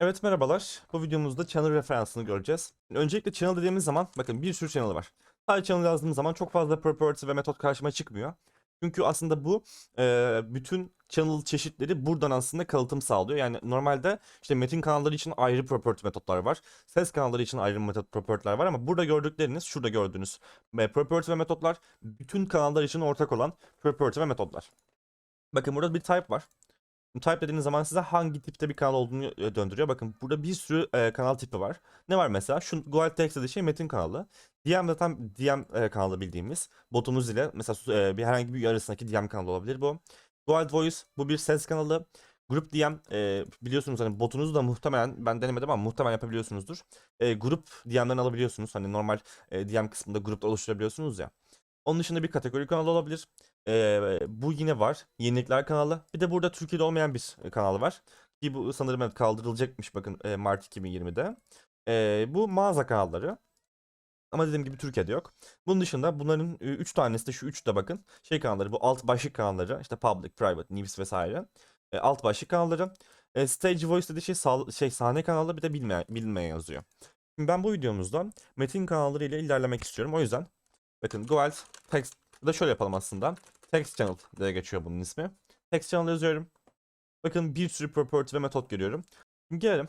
Evet merhabalar. Bu videomuzda channel referansını göreceğiz. Öncelikle channel dediğimiz zaman bakın bir sürü channel var. Sadece channel yazdığımız zaman çok fazla property ve metot karşıma çıkmıyor. Çünkü aslında bu e, bütün channel çeşitleri buradan aslında kalıtım sağlıyor. Yani normalde işte metin kanalları için ayrı property metotlar var. Ses kanalları için ayrı metot property'ler var ama burada gördükleriniz, şurada gördüğünüz e, property ve metotlar bütün kanallar için ortak olan property ve metotlar. Bakın burada bir type var. Type dediğiniz zaman size hangi tipte bir kanal olduğunu e, döndürüyor. Bakın burada bir sürü e, kanal tipi var. Ne var mesela? Şu Goal Text dediği şey metin kanalı. DM zaten DM e, kanalı bildiğimiz. Botumuz ile mesela e, bir herhangi bir arasındaki DM kanalı olabilir bu. Goal Voice bu bir ses kanalı. Grup DM e, biliyorsunuz hani botunuzu da muhtemelen ben denemedim ama muhtemelen yapabiliyorsunuzdur. E, grup DM'den alabiliyorsunuz. Hani normal e, DM kısmında grupta oluşturabiliyorsunuz ya. Onun dışında bir kategori kanalı olabilir. Ee, bu yine var. Yenilikler kanalı. Bir de burada Türkiye'de olmayan bir e, kanal var. Ki bu sanırım evet kaldırılacakmış bakın e, Mart 2020'de. Ee, bu mağaza kanalları. Ama dediğim gibi Türkiye'de yok. Bunun dışında bunların 3 tanesi de şu 3 de bakın. Şey kanalları bu alt başlık kanalları. işte public, private, news vesaire. E, alt başlık kanalları. E, stage voice dediği şey, sah- şey sahne kanalı bir de bilmeyen, bilinmeyen yazıyor. Şimdi ben bu videomuzda metin kanalları ile ilerlemek istiyorum. O yüzden bakın Goals text da şöyle yapalım aslında. Text channel diye geçiyor bunun ismi. Text channel yazıyorum. Bakın bir sürü property ve metot görüyorum. Şimdi gelelim.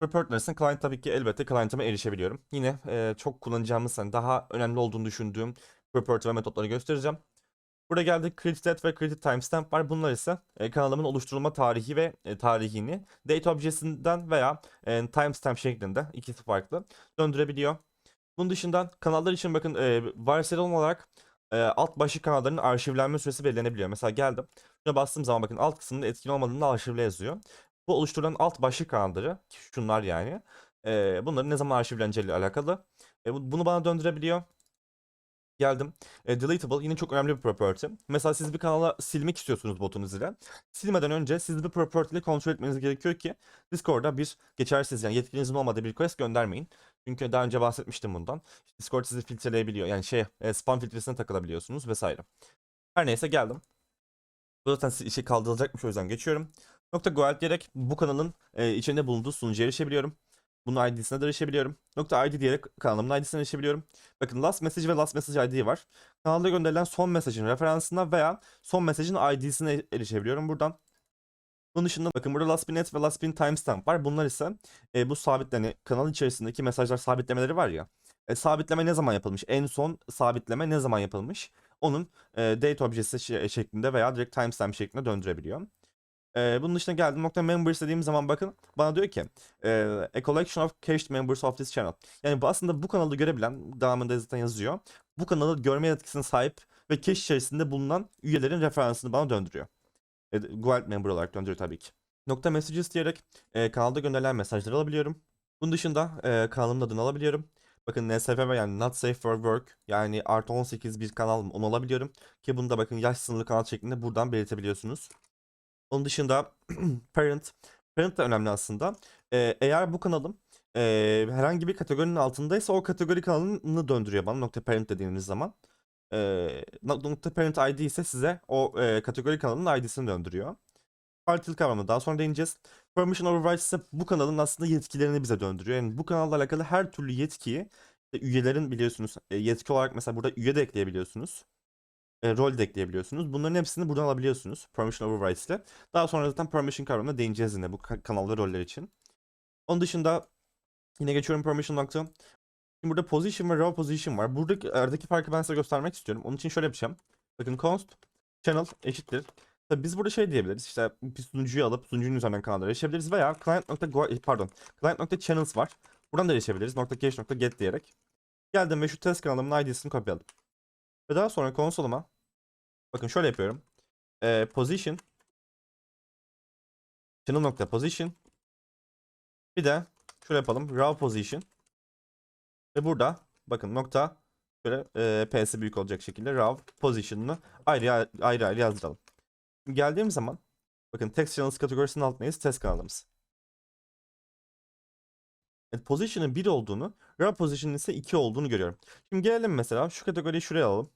Property arasında client tabii ki elbette client'ıma erişebiliyorum. Yine e, çok kullanacağımız hani daha önemli olduğunu düşündüğüm property ve metotları göstereceğim. Burada geldik created date ve created timestamp var. Bunlar ise e, kanalımın oluşturulma tarihi ve e, tarihini date objesinden veya e, timestamp şeklinde ikisi farklı döndürebiliyor. Bunun dışında kanallar için bakın e, varsayılan olarak e, alt başlık kanallarının arşivlenme süresi belirlenebiliyor. Mesela geldim. Şuna bastığım zaman bakın alt kısmında etkin olmadığında arşivle yazıyor. Bu oluşturulan alt başlık kanalları şunlar yani. E, bunların ne zaman arşivleneceğiyle alakalı. E, bu- bunu bana döndürebiliyor. Geldim. E, deletable yine çok önemli bir property. Mesela siz bir kanala silmek istiyorsunuz botunuz ile. Silmeden önce siz bir property ile kontrol etmeniz gerekiyor ki Discord'da bir geçersiz yani yetkinizin olmadığı bir request göndermeyin. Çünkü daha önce bahsetmiştim bundan. Discord sizi filtreleyebiliyor. Yani şey e, spam filtresine takılabiliyorsunuz vesaire. Her neyse geldim. Bu zaten şey kaldırılacakmış o yüzden geçiyorum. Nokta Goal diyerek bu kanalın e, içinde bulunduğu sunucuya erişebiliyorum. Bunun ID'sine de erişebiliyorum. Nokta ID diyerek kanalımın ID'sine erişebiliyorum. Bakın last message ve last message ID var. Kanalda gönderilen son mesajın referansına veya son mesajın ID'sine erişebiliyorum buradan. Bunun dışında bakın burada last net ve last pin timestamp var. Bunlar ise e, bu sabit hani kanal içerisindeki mesajlar sabitlemeleri var ya. E, sabitleme ne zaman yapılmış? En son sabitleme ne zaman yapılmış? Onun e, date objesi şe- şeklinde veya direkt timestamp şeklinde döndürebiliyor. E, bunun dışında geldiğim nokta members dediğim zaman bakın bana diyor ki e, a collection of cached members of this channel. Yani bu aslında bu kanalı görebilen devamında zaten yazıyor. Bu kanalı görme yetkisine sahip ve cache içerisinde bulunan üyelerin referansını bana döndürüyor. E, Guild member olarak döndürüyor tabii ki. Nokta messages diyerek e, kanalda gönderilen mesajları alabiliyorum. Bunun dışında e, kanalımın adını alabiliyorum. Bakın NSF ve yani Not Safe for Work yani artı 18 bir kanal onu alabiliyorum. Ki bunu da bakın yaş sınırlı kanal şeklinde buradan belirtebiliyorsunuz. Onun dışında Parent. Parent da önemli aslında. E, eğer bu kanalım e, herhangi bir kategorinin altındaysa o kategori kanalını döndürüyor bana nokta parent dediğimiz zaman. E, nokta parent ID ise size o e, kategori kanalının ID'sini döndürüyor. Partial kavramına daha sonra değineceğiz. Permission overrides ise bu kanalın aslında yetkilerini bize döndürüyor. Yani bu kanalla alakalı her türlü yetkiyi işte üyelerin biliyorsunuz e, yetki olarak mesela burada üye de ekleyebiliyorsunuz. E, rol de ekleyebiliyorsunuz. Bunların hepsini buradan alabiliyorsunuz. Permission overrides ile. Daha sonra zaten permission kavramına değineceğiz yine bu ka- kanal ve roller için. Onun dışında yine geçiyorum permission nokta. Şimdi burada position ve raw position var. Buradaki aradaki farkı ben size göstermek istiyorum. Onun için şöyle yapacağım. Bakın const channel eşittir. Tabii biz burada şey diyebiliriz. İşte bir sunucuyu alıp sunucunun üzerinden kanallara erişebiliriz veya client.go pardon client.channels var. Buradan da erişebiliriz. .cache.get diyerek. Geldim ve şu test kanalımın ID'sini kopyaladım. Ve daha sonra konsoluma bakın şöyle yapıyorum. Ee, position channel.position bir de şöyle yapalım. Raw position ve burada bakın nokta şöyle e, p'si büyük olacak şekilde raw position'ını ayrı ayrı ayrı yazdıralım. Şimdi geldiğim zaman bakın text channels kategorisinin altındayız test kanalımız. Evet, position'ın 1 olduğunu, raw position'ın ise 2 olduğunu görüyorum. Şimdi gelelim mesela şu kategoriyi şuraya alalım.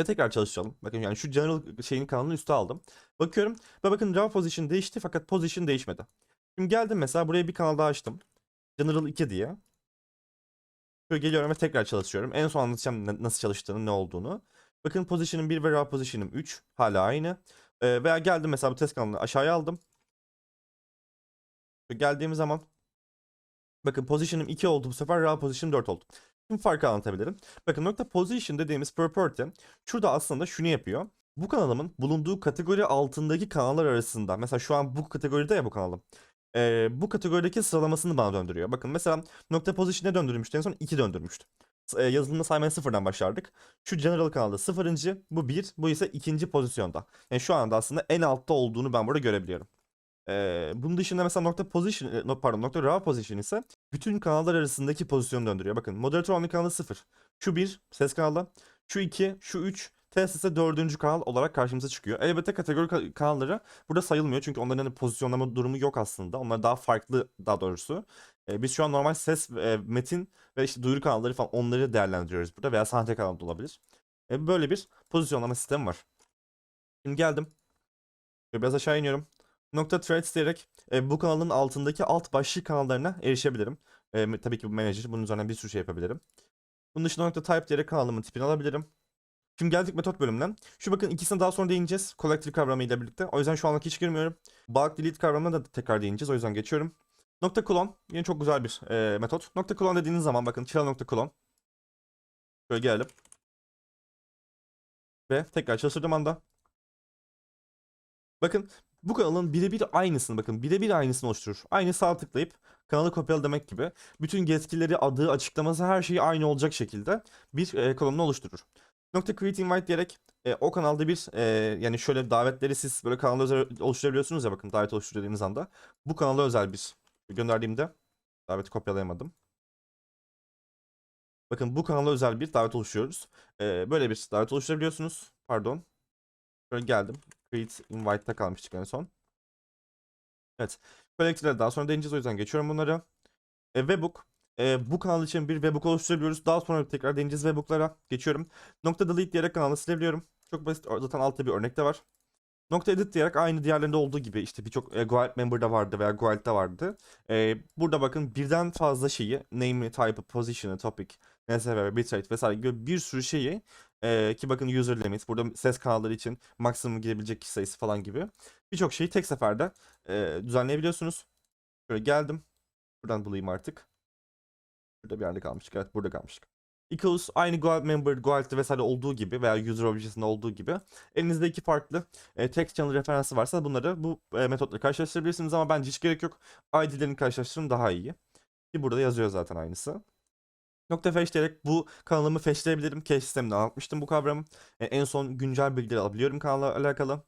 Ve tekrar çalıştıralım. Bakın yani şu general şeyin kanalını üste aldım. Bakıyorum ve bakın raw position değişti fakat position değişmedi. Şimdi geldim mesela buraya bir kanal daha açtım. General 2 diye. Şöyle geliyorum ve tekrar çalışıyorum. En son anlatacağım nasıl çalıştığını, ne olduğunu. Bakın position'ım 1 ve raw position'ım 3. Hala aynı. Ee, veya geldim mesela bu test kanalını aşağıya aldım. Şöyle geldiğim zaman bakın position'ım 2 oldu bu sefer raw position 4 oldu. Şimdi farkı anlatabilirim. Bakın nokta position dediğimiz property şurada aslında şunu yapıyor. Bu kanalımın bulunduğu kategori altındaki kanallar arasında mesela şu an bu kategoride ya bu kanalım. Ee, bu kategorideki sıralamasını bana döndürüyor. Bakın mesela nokta position'e döndürmüştü en son 2 döndürmüştü. S- e, yazılımda saymaya sıfırdan başlardık. Şu general kanalda sıfırıncı, bu 1, bu ise ikinci pozisyonda. Yani şu anda aslında en altta olduğunu ben burada görebiliyorum. Ee, bunun dışında mesela nokta position, no, pardon nokta raw position ise bütün kanallar arasındaki pozisyonu döndürüyor. Bakın moderatör only kanalı 0. Şu 1 ses kanalı. Şu 2, şu 3 test ise dördüncü kanal olarak karşımıza çıkıyor. Elbette kategori ka- kanalları burada sayılmıyor. Çünkü onların hani pozisyonlama durumu yok aslında. Onlar daha farklı daha doğrusu. Ee, biz şu an normal ses, e, metin ve işte duyuru kanalları falan onları değerlendiriyoruz burada. Veya sahne kanalı da olabilir. E, böyle bir pozisyonlama sistemi var. Şimdi geldim. Biraz aşağı iniyorum. Nokta threads diyerek e, bu kanalın altındaki alt başlık kanallarına erişebilirim. E, tabii ki bu manager. Bunun üzerinden bir sürü şey yapabilirim. Bunun dışında nokta type diyerek kanalımın tipini alabilirim. Şimdi geldik metot bölümüne. Şu bakın ikisine daha sonra değineceğiz. Collector kavramı ile birlikte. O yüzden şu anlık hiç girmiyorum. Bulk delete kavramına da tekrar değineceğiz. O yüzden geçiyorum. Nokta klon. Yine çok güzel bir e, metot. Nokta klon dediğiniz zaman bakın chill nokta klon. Şöyle gelelim. Ve tekrar çalıştırdığım anda. Bakın bu kanalın birebir aynısını bakın birebir aynısını oluşturur. Aynı sağ tıklayıp kanalı kopyala demek gibi. Bütün yetkileri, adı, açıklaması her şeyi aynı olacak şekilde bir e, kolonunu oluşturur. Nokta create invite diyerek e, o kanalda bir e, yani şöyle davetleri siz böyle kanalda özel oluşturabiliyorsunuz ya bakın davet oluştur dediğiniz anda. Bu kanala özel bir gönderdiğimde daveti kopyalayamadım. Bakın bu kanala özel bir davet oluşturuyoruz. E, böyle bir davet oluşturabiliyorsunuz. Pardon. Şöyle geldim. Create invite'ta kalmıştık en son. Evet. Collector'ları daha sonra deneyeceğiz o yüzden geçiyorum bunları. E, webbook. E, bu kanal için bir webbook oluşturabiliyoruz. Daha sonra tekrar deneyeceğiz webbook'lara. Geçiyorum. Nokta delete diyerek kanalı silebiliyorum. Çok basit. Zaten altta bir örnek de var. Nokta edit diyerek aynı diğerlerinde olduğu gibi işte birçok e, Guild member'da vardı veya Guild'da vardı. E, burada bakın birden fazla şeyi name, type, position, topic, NSV, bitrate vesaire gibi bir sürü şeyi e, ki bakın user limit burada ses kanalları için maksimum girebilecek kişi sayısı falan gibi birçok şeyi tek seferde e, düzenleyebiliyorsunuz. Şöyle geldim. Buradan bulayım artık. Burada bir yerde kalmıştık. Evet burada kalmıştık. Equals aynı Guild member, Guild'de vesaire olduğu gibi veya user objesinde olduğu gibi elinizde iki farklı e, text channel referansı varsa bunları bu e, metotla karşılaştırabilirsiniz ama bence hiç gerek yok. ID'lerini karşılaştırın daha iyi. Ki burada yazıyor zaten aynısı. Nokta fetch diyerek bu kanalımı fetchleyebilirim. Cache sisteminde anlatmıştım bu kavramı. E, en son güncel bilgileri alabiliyorum kanalla alakalı.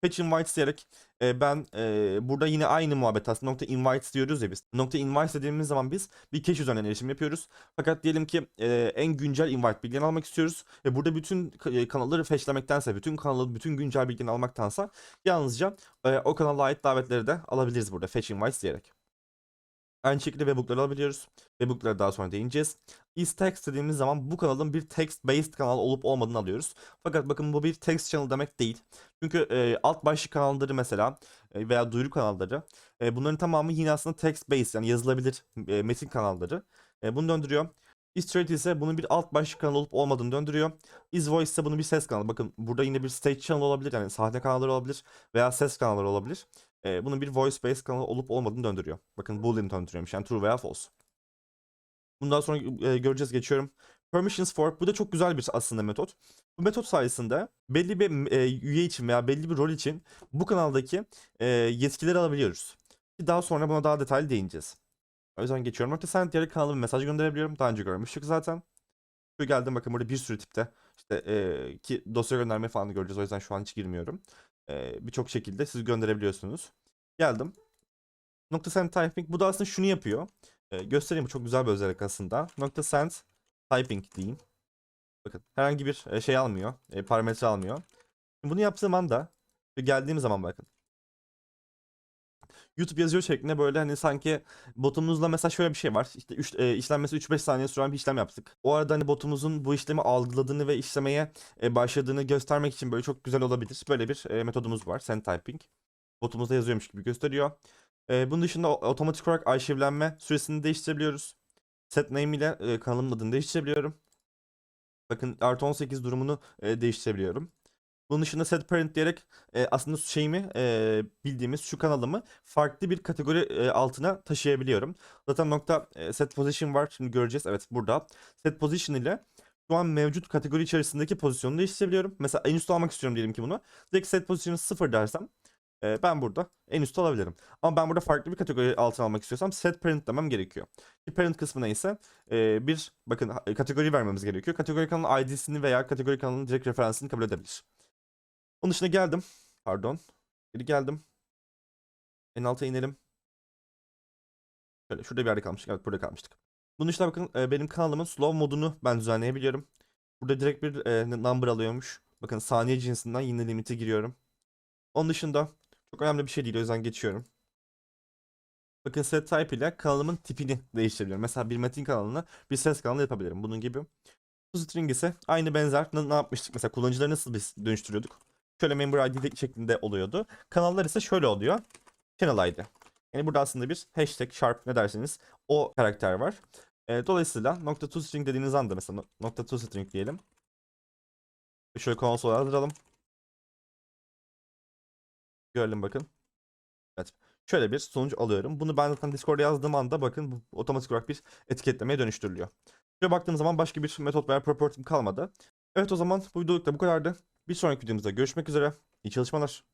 Fetch invites diyerek e, ben e, burada yine aynı muhabbet aslında nokta invites diyoruz ya biz. Nokta invites dediğimiz zaman biz bir cache üzerinden erişim yapıyoruz. Fakat diyelim ki e, en güncel invite bilgilerini almak istiyoruz. Ve burada bütün e, kanalları fetchlemektense, bütün kanalı, bütün güncel bilgilerini almaktansa yalnızca e, o kanala ait davetleri de alabiliriz burada fetch invites diyerek. Aynı şekilde webhook'ları alabiliyoruz. Webhook'lara daha sonra değineceğiz. Is text dediğimiz zaman bu kanalın bir text based kanal olup olmadığını alıyoruz. Fakat bakın bu bir text channel demek değil. Çünkü e, alt başlık kanalları mesela e, veya duyuru kanalları e, bunların tamamı yine aslında text based yani yazılabilir e, metin kanalları. E, bunu döndürüyor. Is thread ise bunun bir alt başlık kanal olup olmadığını döndürüyor. Is voice ise bunun bir ses kanalı. Bakın burada yine bir stage channel olabilir yani sahne kanalları olabilir veya ses kanalları olabilir. E, bunun bir voice based kanal olup olmadığını döndürüyor. Bakın boolean döndürüyormuş yani true veya false. Bundan sonra e, göreceğiz geçiyorum. Permissions for bu da çok güzel bir aslında metot. Bu metot sayesinde belli bir e, üye için veya belli bir rol için bu kanaldaki e, yetkileri alabiliyoruz. Daha sonra buna daha detaylı değineceğiz. O yüzden geçiyorum. Nokta sen diğer kanalıma mesaj gönderebiliyorum. Daha önce görmüştük zaten. Şu geldim bakın burada bir sürü tipte işte e, ki dosya gönderme falan göreceğiz. O yüzden şu an hiç girmiyorum. E, Birçok şekilde siz gönderebiliyorsunuz. Geldim. Nokta send typing bu da aslında şunu yapıyor. E, göstereyim bu çok güzel bir özellik aslında. Nokta send typing diyeyim. Bakın herhangi bir şey almıyor. E, parametre almıyor. Bunu yaptığım anda geldiğim zaman bakın. YouTube yazıyor şeklinde böyle hani sanki botumuzla mesela şöyle bir şey var. İşte üç, e, işlenmesi 3-5 saniye süren bir işlem yaptık. O arada hani botumuzun bu işlemi algıladığını ve işlemeye e, başladığını göstermek için böyle çok güzel olabilir. Böyle bir e, metodumuz var. Send typing. Botumuzda yazıyormuş gibi gösteriyor. Ee, bunun dışında otomatik olarak arşivlenme süresini değiştirebiliyoruz. Set name ile e, kanalımın adını değiştirebiliyorum. Bakın artı 18 durumunu e, değiştirebiliyorum. Bunun dışında set parent diyerek e, aslında şeyimi e, bildiğimiz şu kanalımı farklı bir kategori e, altına taşıyabiliyorum. Zaten nokta e, set position var. Şimdi göreceğiz. Evet burada. Set position ile şu an mevcut kategori içerisindeki pozisyonu değiştirebiliyorum. Mesela en üstte almak istiyorum diyelim ki bunu. Direkt set position'ı 0 dersem e, ben burada en üstte alabilirim. Ama ben burada farklı bir kategori altına almak istiyorsam set parent demem gerekiyor. Ki parent kısmı neyse e, bir bakın kategori vermemiz gerekiyor. Kategori kanalın ID'sini veya kategori kanalının direkt referansını kabul edebilir. Onun dışında geldim. Pardon. Geri geldim. En alta inelim. Şöyle şurada bir yerde kalmıştık. Evet burada kalmıştık. Bunun dışında bakın e, benim kanalımın slow modunu ben düzenleyebiliyorum. Burada direkt bir e, number alıyormuş. Bakın saniye cinsinden yine limite giriyorum. Onun dışında çok önemli bir şey değil o yüzden geçiyorum. Bakın set type ile kanalımın tipini değiştirebiliyorum. Mesela bir metin kanalını bir ses kanalı yapabilirim. Bunun gibi. Bu string ise aynı benzer ne, ne yapmıştık? Mesela kullanıcıları nasıl biz dönüştürüyorduk? Şöyle member ID şeklinde oluyordu. Kanallar ise şöyle oluyor. Channel ID. Yani burada aslında bir hashtag sharp ne derseniz o karakter var. E, dolayısıyla nokta to string dediğiniz anda mesela no- nokta to string diyelim. Şöyle konsola yazdıralım. Görelim bakın. Evet. Şöyle bir sonuç alıyorum. Bunu ben zaten Discord'a yazdığım anda bakın otomatik olarak bir etiketlemeye dönüştürülüyor. Şöyle baktığım zaman başka bir metot veya property'm kalmadı. Evet o zaman bu videoluk da bu kadardı. Bir sonraki videomuzda görüşmek üzere. İyi çalışmalar.